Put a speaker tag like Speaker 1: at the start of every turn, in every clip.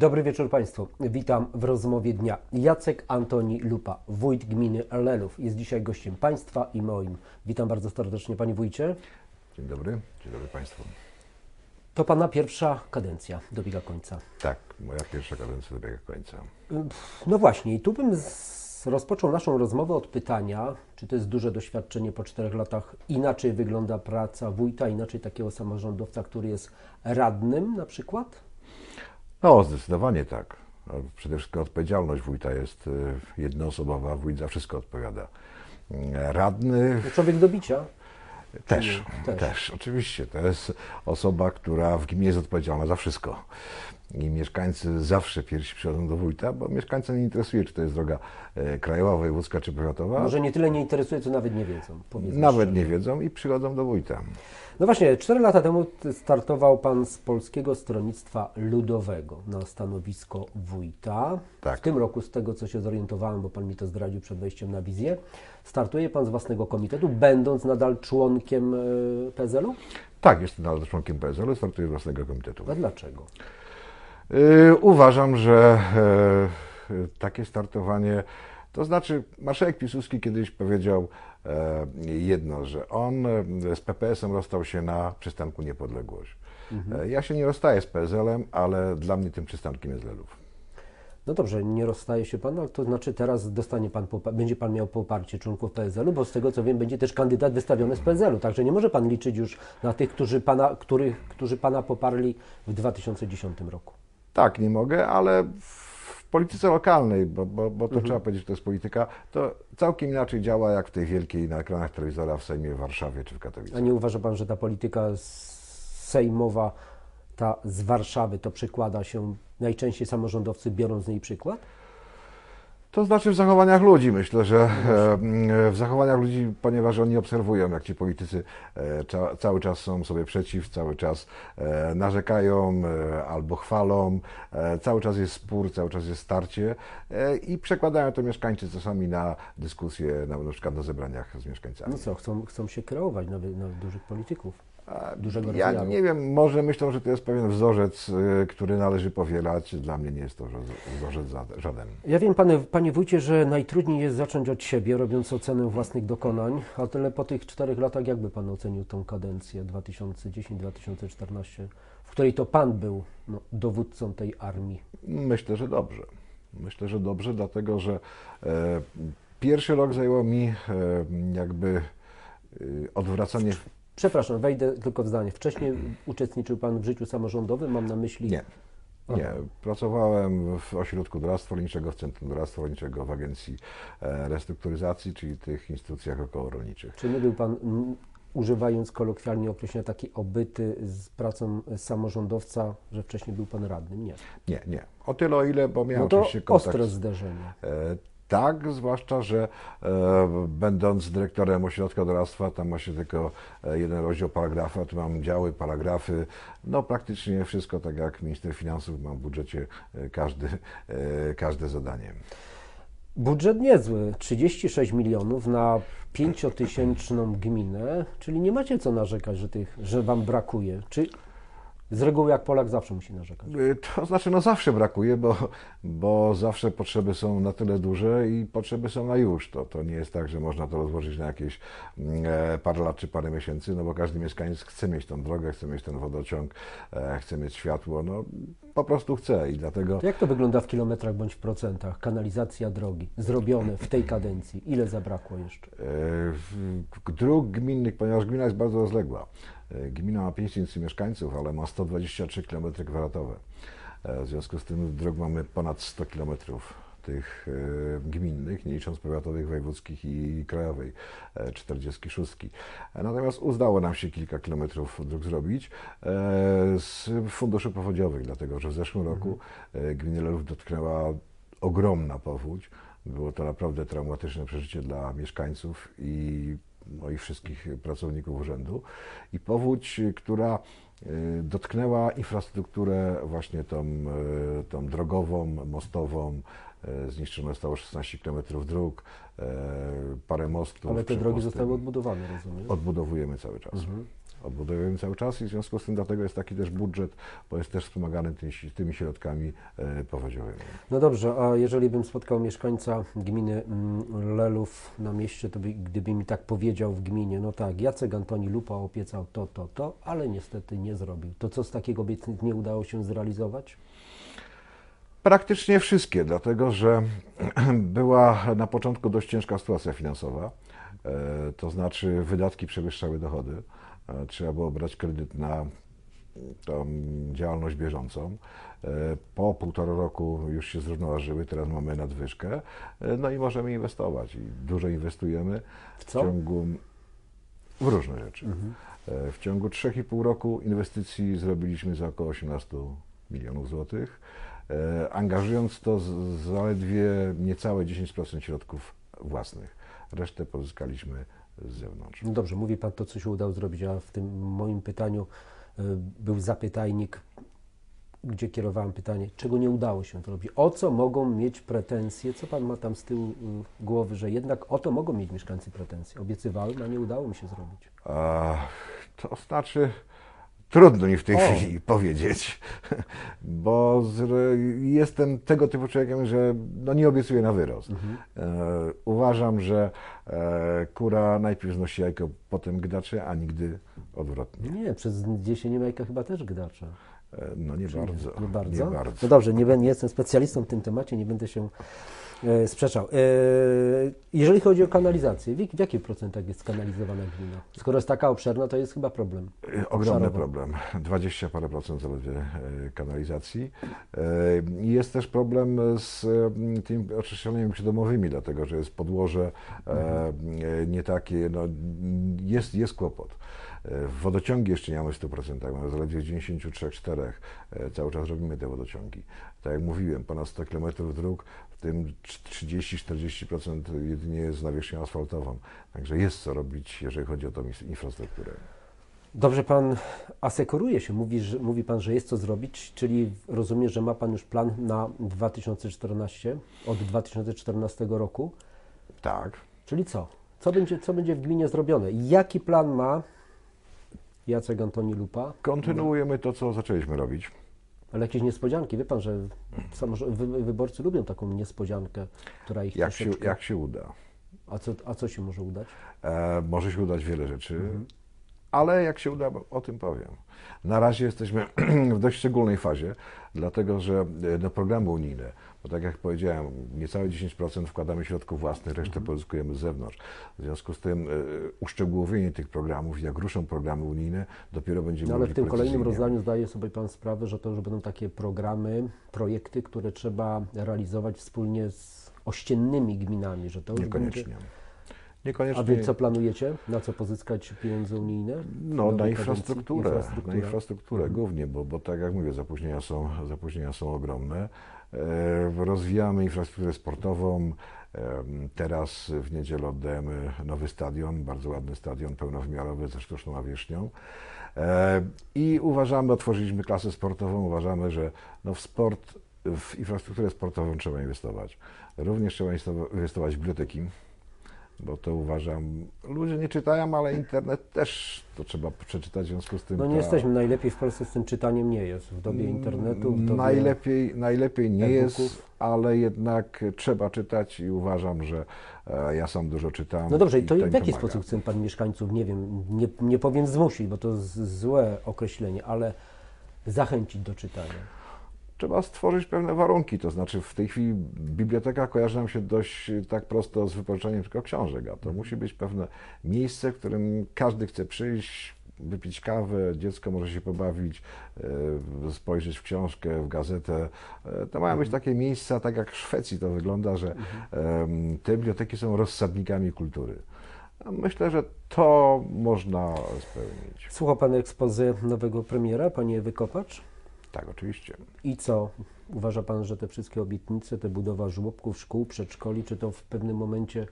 Speaker 1: Dobry wieczór Państwu. Witam w rozmowie dnia. Jacek Antoni Lupa, wójt gminy Lelów, jest dzisiaj gościem Państwa i moim. Witam bardzo serdecznie Panie Wójcie.
Speaker 2: Dzień dobry, dzień dobry Państwu.
Speaker 1: To Pana pierwsza kadencja dobiega końca.
Speaker 2: Tak, moja pierwsza kadencja dobiega końca.
Speaker 1: No właśnie, i tu bym z, rozpoczął naszą rozmowę od pytania, czy to jest duże doświadczenie po czterech latach, inaczej wygląda praca wójta, inaczej takiego samorządowca, który jest radnym na przykład?
Speaker 2: No, zdecydowanie tak. A Przede wszystkim odpowiedzialność wójta jest y, jednoosobowa, wójt za wszystko odpowiada. Mm, Radny
Speaker 1: To Człowiek do bicia.
Speaker 2: też,
Speaker 1: Też.
Speaker 2: też, oczywiście. To jest osoba, która w gminie jest odpowiedzialna za wszystko. I mieszkańcy zawsze pierwsi przychodzą do wójta, bo mieszkańca nie interesuje, czy to jest droga e, krajowa, wojewódzka czy powiatowa.
Speaker 1: Może nie tyle nie interesuje, co nawet nie wiedzą.
Speaker 2: Nawet
Speaker 1: szczerze.
Speaker 2: nie wiedzą i przychodzą do wójta.
Speaker 1: No właśnie, 4 lata temu startował Pan z Polskiego Stronnictwa Ludowego na stanowisko wójta.
Speaker 2: Tak.
Speaker 1: W tym roku, z tego co się zorientowałem, bo Pan mi to zdradził przed wejściem na wizję, startuje Pan z własnego komitetu, będąc nadal członkiem e, PZL-u?
Speaker 2: Tak, jestem nadal członkiem PSL, startuję z własnego komitetu.
Speaker 1: A dlaczego?
Speaker 2: Yy, Uważam, że e, takie startowanie, to znaczy marszałek Piłsudski kiedyś powiedział e, jedno, że on e, z PPS-em rozstał się na przystanku Niepodległość. E, Ja się nie rozstaję z PSL-em, ale dla mnie tym przystankiem jest Lelów.
Speaker 1: No dobrze, nie rozstaje się Pan, ale to znaczy teraz dostanie pan, będzie Pan miał poparcie członków PSL-u, bo z tego co wiem, będzie też kandydat wystawiony z PSL-u, także nie może Pan liczyć już na tych, którzy Pana, których, którzy pana poparli w 2010 roku.
Speaker 2: Tak, nie mogę, ale w polityce lokalnej, bo, bo, bo to trzeba powiedzieć, że to jest polityka, to całkiem inaczej działa jak w tej wielkiej na ekranach telewizora w Sejmie w Warszawie czy w Katowicach.
Speaker 1: A nie uważa Pan, że ta polityka sejmowa, ta z Warszawy, to przykłada się najczęściej samorządowcy biorą z niej przykład?
Speaker 2: To znaczy w zachowaniach ludzi. Myślę, że e, w zachowaniach ludzi, ponieważ oni obserwują, jak ci politycy e, cały czas są sobie przeciw, cały czas e, narzekają albo chwalą, cały czas jest spór, cały czas jest starcie i przekładają to mieszkańcy czasami na dyskusje, na, przykład na zebraniach z mieszkańcami.
Speaker 1: No co, chcą, chcą się kreować na, wy- na dużych polityków. Dużego
Speaker 2: ja
Speaker 1: rozmiaru.
Speaker 2: nie wiem, może myślą, że to jest pewien wzorzec, y, który należy powielać. Dla mnie nie jest to wzorzec- żaden.
Speaker 1: Ja wiem, panie, panie wójcie, że najtrudniej jest zacząć od siebie, robiąc ocenę własnych dokonań, a tyle po tych czterech latach, jakby pan ocenił tą kadencję 2010-2014, w której to pan był no, dowódcą tej armii?
Speaker 2: Myślę, że dobrze. Myślę, że dobrze, dlatego że e, pierwszy rok zajęło mi e, jakby e, odwracanie.
Speaker 1: Przepraszam, wejdę tylko w zdanie. Wcześniej uczestniczył pan w życiu samorządowym, mam na myśli...
Speaker 2: Nie. Nie, pracowałem w ośrodku doradztwa rolniczego, w Centrum Doradztwa Rolniczego, w Agencji e, Restrukturyzacji, czyli tych instytucjach okołorolniczych.
Speaker 1: Czy nie był pan, używając kolokwialnie określenia, taki obyty z pracą samorządowca, że wcześniej był pan radnym? Nie.
Speaker 2: Nie, nie. O tyle, o ile, bo miałem
Speaker 1: No to
Speaker 2: oczywiście kontakt
Speaker 1: ostre zderzenie.
Speaker 2: Tak, zwłaszcza, że e, będąc dyrektorem ośrodka doradztwa, tam ma się tylko e, jeden rozdział paragrafa, tu mam działy, paragrafy, no praktycznie wszystko tak jak minister finansów ma w budżecie e, każdy, e, każde zadanie.
Speaker 1: Budżet niezły, 36 milionów na pięciotysięczną gminę, czyli nie macie co narzekać, że, tych, że wam brakuje. Czy z reguły jak Polak zawsze musi narzekać?
Speaker 2: E, To znaczy, no zawsze brakuje, bo, bo zawsze potrzeby są na tyle duże i potrzeby są na już. To, to nie jest tak, że można to rozłożyć na jakieś mm, e, parę lat czy parę miesięcy, no bo każdy mieszkaniec chce mieć tą drogę, chce mieć ten wodociąg, e, chce mieć światło, no po prostu chce i dlatego
Speaker 1: To jak to wygląda w kilometrach bądź w procentach? Kanalizacja drogi zrobione w tej kadencji. Ile zabrakło jeszcze?
Speaker 2: E, w- Dróg gminnych, ponieważ gmina jest bardzo rozległa. E, Gmina ma 5 tysięcy mieszkańców, ale ma 123 km kwadratowe. E, W związku z tym dróg mamy ponad 100 km tych e, gminnych, nie licząc powiatowych, wojewódzkich i krajowej, e, 46. E, Natomiast udało nam się kilka kilometrów dróg zrobić z funduszy powodziowych, dlatego że w zeszłym roku e, gminy Lelów dotknęła ogromna powódź. Było to naprawdę traumatyczne przeżycie dla mieszkańców i moich wszystkich pracowników urzędu. I powódź, która y, dotknęła infrastrukturę właśnie tą, y, tą drogową, mostową. y, Zniszczono zostało 16 km dróg, parę mostów.
Speaker 1: Ale te drogi zostały odbudowane, rozumiem?
Speaker 2: Odbudowujemy cały czas. Odbudowujemy cały czas i w związku z tym dlatego jest taki też budżet, bo jest też wspomagany tymi, tymi środkami e, powodziowymi.
Speaker 1: No dobrze, a jeżeli bym spotkał mieszkańca gminy mm, Lelów na mieście, to by, gdyby mi tak powiedział w gminie, no tak, Jacek Antoni Lupa obiecał to, to, to, ale niestety nie zrobił. To co z takiego obietnic nie udało się zrealizować?
Speaker 2: Praktycznie wszystkie, dlatego że była na początku dość ciężka sytuacja finansowa, e, to znaczy wydatki przewyższały dochody. E, Trzeba było brać kredyt na tą działalność bieżącą. E, Po półtora roku już się zrównoważyły, teraz mamy nadwyżkę, e, no i możemy inwestować. I dużo inwestujemy
Speaker 1: W
Speaker 2: w ciągu w różne rzeczy.
Speaker 1: Mhm.
Speaker 2: W ciągu 3,5 roku inwestycji zrobiliśmy za około 18 milionów złotych, angażując to zaledwie niecałe 10% środków własnych. Resztę pozyskaliśmy z zewnątrz.
Speaker 1: No dobrze, mówi Pan to, co się udało zrobić, a w tym moim pytaniu y, był zapytajnik, gdzie kierowałem pytanie, czego nie udało się zrobić. O co mogą mieć pretensje? Co Pan ma tam z tyłu y, głowy, że jednak o to mogą mieć mieszkańcy pretensje? Obiecywałem, a nie udało mi się zrobić.
Speaker 2: A, to znaczy, trudno mi w tej
Speaker 1: O.
Speaker 2: chwili powiedzieć, bo z, jestem tego typu człowiekiem, że no, nie obiecuję na wyrost.
Speaker 1: Mhm.
Speaker 2: E, uważam, że e, kura najpierw znosi jajko, potem gdacze, a nigdy odwrotnie.
Speaker 1: Nie, przez niesienie jajka chyba też gdacze.
Speaker 2: E, no nie bardzo.
Speaker 1: Nie bardzo?
Speaker 2: Nie bardzo.
Speaker 1: No dobrze, nie, nie jestem specjalistą w tym temacie, nie będę się sprzeczał. E, jeżeli chodzi o kanalizację, w, jak- w jakich procentach jest skanalizowana gmina? Skoro jest taka obszerna, to jest chyba problem.
Speaker 2: E, Ogromny problem. 20 parę procent zaledwie e, kanalizacji. E, Jest też problem z e, tymi oczyszczalniami przydomowymi, dlatego że jest podłoże e, e, nie takie, no, jest, jest kłopot. E, Wodociągi jeszcze nie mamy w 100%, mamy zaledwie w 93-4. E, Cały czas robimy te wodociągi. Tak jak mówiłem, ponad 100 km dróg, tym 30-40% jedynie jest nawierzchnią asfaltową. Także jest co robić, jeżeli chodzi o tą infrastrukturę.
Speaker 1: Dobrze Pan asekuruje się, mówi, że, mówi Pan, że jest co zrobić, czyli rozumiem, że ma Pan już plan na 2014, od 2014 roku,
Speaker 2: Tak.
Speaker 1: czyli co? Co będzie, co będzie w gminie zrobione? Jaki plan ma Jacek Antoni Lupa?
Speaker 2: Kontynuujemy to, co zaczęliśmy robić.
Speaker 1: Ale jakieś niespodzianki, wie Pan, że samorząd, wy, wyborcy lubią taką niespodziankę, która ich
Speaker 2: Jak się,
Speaker 1: troszeczkę...
Speaker 2: jak się uda.
Speaker 1: A, co, a co się może udać?
Speaker 2: E, może się udać wiele rzeczy,
Speaker 1: Mhm.
Speaker 2: ale jak się uda, o tym powiem. Na razie jesteśmy w dość szczególnej fazie, dlatego że e, do programy unijne, bo tak jak powiedziałem, niecałe 10% wkładamy środków własnych, resztę
Speaker 1: Mhm.
Speaker 2: pozyskujemy z zewnątrz. W związku z tym e, uszczegółowienie tych programów, jak ruszą programy unijne, dopiero będziemy
Speaker 1: No ale w tym kolejnym rozdaniu zdaje sobie Pan sprawę, że to już będą takie programy, projekty, które trzeba realizować wspólnie z ościennymi gminami, że to już
Speaker 2: Niekoniecznie.
Speaker 1: będzie...
Speaker 2: Niekoniecznie.
Speaker 1: A Wy co planujecie? Na co pozyskać pieniądze unijne?
Speaker 2: No, na infrastrukturę,
Speaker 1: Infrastruktura.
Speaker 2: na infrastrukturę głównie, bo, bo tak jak mówię, zapóźnienia są, zapóźnienia są ogromne. E, rozwijamy infrastrukturę sportową. E, teraz w niedzielę oddajemy nowy stadion, bardzo ładny stadion pełnowymiarowy ze sztuczną nawierzchnią. E, I uważamy, otworzyliśmy klasę sportową, uważamy, że no w sport, w infrastrukturę sportową trzeba inwestować. Również trzeba inwestowa- inwestować w biblioteki, bo to uważam, ludzie nie czytają, ale internet też to trzeba przeczytać, w związku z tym.
Speaker 1: No nie jesteśmy najlepiej w Polsce z tym czytaniem nie jest. W dobie internetu, w dobie...
Speaker 2: Najlepiej, najlepiej nie jest, ale jednak trzeba czytać i uważam, że e, ja sam dużo czytam.
Speaker 1: No dobrze, i to
Speaker 2: mi
Speaker 1: w jaki sposób chce Pan mieszkańców, nie wiem, nie, nie powiem zmusić, bo to złe określenie, ale zachęcić do czytania?
Speaker 2: Trzeba stworzyć pewne warunki, to znaczy w tej chwili biblioteka kojarzy nam się dość tak prosto z wypożyczeniem tylko książek, a to musi być pewne miejsce, w którym każdy chce przyjść, wypić kawę, dziecko może się pobawić, e, spojrzeć w książkę, w gazetę. E, To mają być takie miejsca, tak jak w Szwecji to wygląda, że em, te biblioteki są rozsadnikami kultury. Myślę, że to można spełnić.
Speaker 1: Słuchał Pan ekspozy nowego premiera, Panie Ewy Kopacz?
Speaker 2: Tak, oczywiście.
Speaker 1: I co? Uważa Pan, że te wszystkie obietnice, te budowa żłobków, szkół, przedszkoli, czy to w pewnym momencie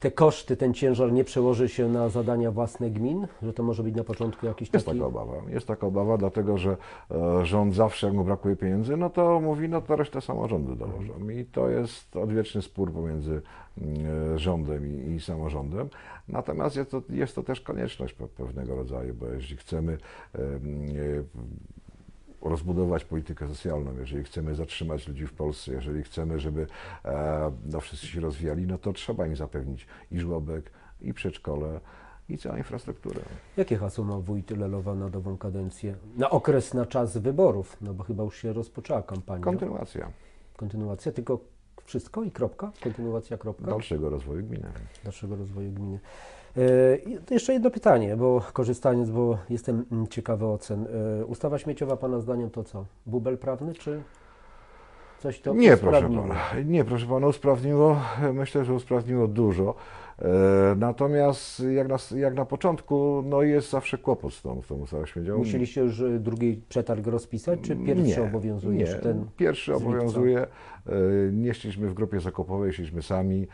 Speaker 1: te koszty, ten ciężar nie przełoży się na zadania własne gmin? Że to może być na początku jakiś
Speaker 2: Jest
Speaker 1: taki...
Speaker 2: taka obawa. Jest taka obawa, dlatego że e, rząd zawsze, jak mu brakuje pieniędzy, no to mówi, no to resztę samorządu dołożą. I to jest odwieczny spór pomiędzy mm, rządem i, i samorządem. Natomiast jest to, jest to też konieczność pe- pewnego rodzaju, bo jeśli chcemy em, e, rozbudować politykę socjalną, jeżeli chcemy zatrzymać ludzi w Polsce, jeżeli chcemy, żeby e, no, wszyscy się rozwijali, no to trzeba im zapewnić i żłobek, i przedszkole, i całą infrastrukturę.
Speaker 1: Jakie hasło ma wójt Lelowa na nową kadencję? Na okres, na czas wyborów, no bo chyba już się rozpoczęła kampania.
Speaker 2: Kontynuacja
Speaker 1: Kontynuacja, tylko wszystko i kropka? Kontynuacja, kropka?
Speaker 2: dalszego rozwoju gminy.
Speaker 1: dalszego rozwoju gminy. E, i Jeszcze jedno pytanie, bo korzystając, bo jestem ciekawy ocen. E, Ustawa śmieciowa Pana zdaniem to co? Bubel prawny, czy coś to
Speaker 2: Nie, proszę pana. Nie, proszę pana, usprawniło. Myślę, że usprawniło dużo. E, Natomiast jak na, jak na początku, no jest zawsze kłopot z tą, z tą ustawą śmieciową.
Speaker 1: Musieliście już e, drugi przetarg rozpisać, czy pierwszy
Speaker 2: nie,
Speaker 1: obowiązuje
Speaker 2: nie.
Speaker 1: ten?
Speaker 2: Pierwszy obowiązuje. E, Nie szliśmy w grupie zakupowej, szliśmy sami.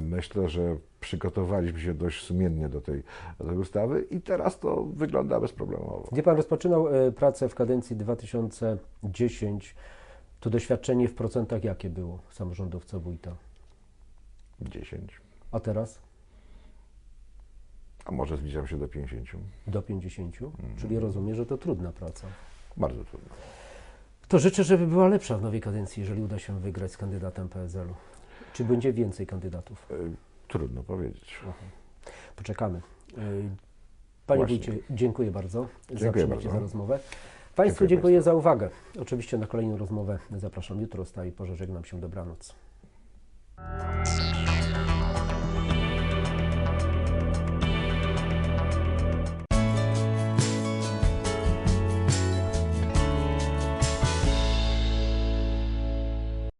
Speaker 2: Myślę, że przygotowaliśmy się dość sumiennie do tej, do tej ustawy i teraz to wygląda bezproblemowo.
Speaker 1: Gdzie Pan rozpoczynał pracę w kadencji 2010, to doświadczenie w procentach jakie było samorządowca wójta?
Speaker 2: 10,
Speaker 1: A teraz
Speaker 2: a może zbliżam się do 50.
Speaker 1: do 50?
Speaker 2: Mhm.
Speaker 1: Czyli rozumiem, że to trudna praca.
Speaker 2: Bardzo trudno.
Speaker 1: To życzę, żeby była lepsza w nowej kadencji, jeżeli uda się wygrać z kandydatem PSL-u. Czy będzie więcej kandydatów?
Speaker 2: E, Trudno powiedzieć.
Speaker 1: Poczekamy. Y, Panie wójcie, dziękuję bardzo za
Speaker 2: Dziękuję
Speaker 1: przyjęcie,
Speaker 2: bardzo.
Speaker 1: za rozmowę. Państwu
Speaker 2: Dziękuję
Speaker 1: dziękuję za uwagę. Oczywiście na kolejną rozmowę zapraszam jutro. O tej porze żegnam się. Dobranoc.